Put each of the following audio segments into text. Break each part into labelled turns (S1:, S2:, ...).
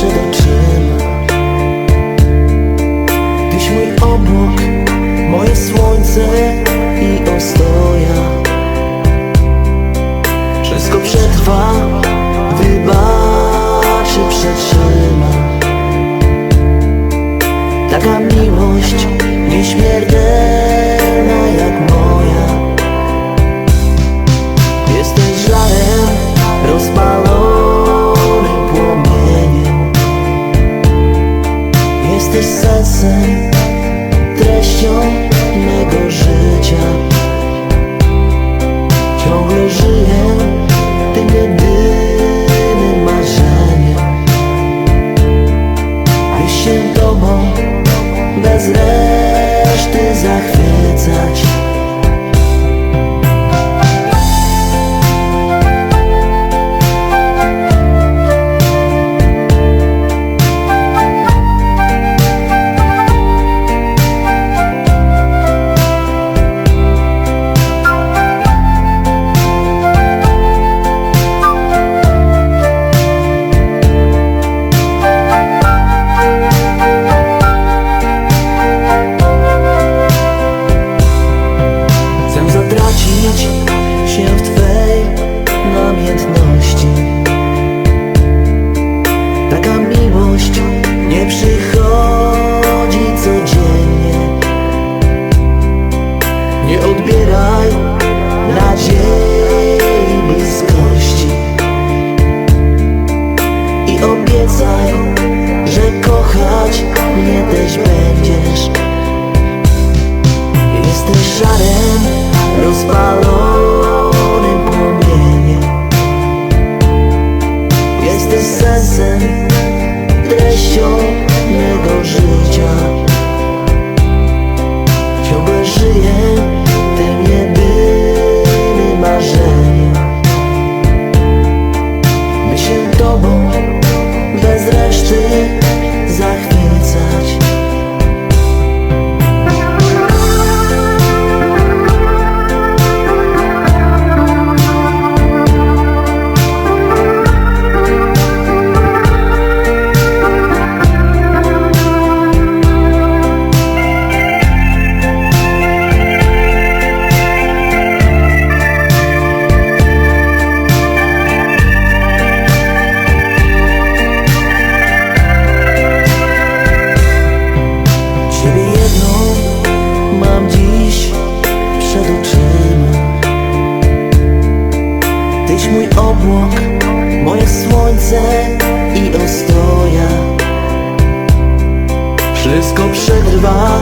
S1: przed oczyma Tyś mój obłok, moje słońce i ostoja. Wszystko przetrwa, wybaczy, przetrzyma Taka miłość nieśmiertelna jak moja. 誓言。mój obłok, moje słońce i ostroja. Wszystko przetrwa,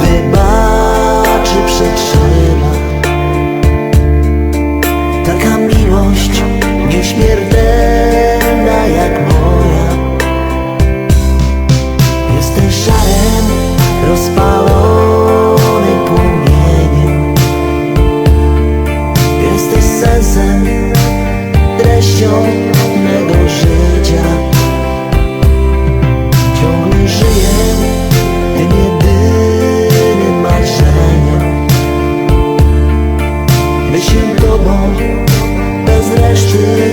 S1: wybaczy, przetrzyma. Taka miłość nie śmierdzi straight.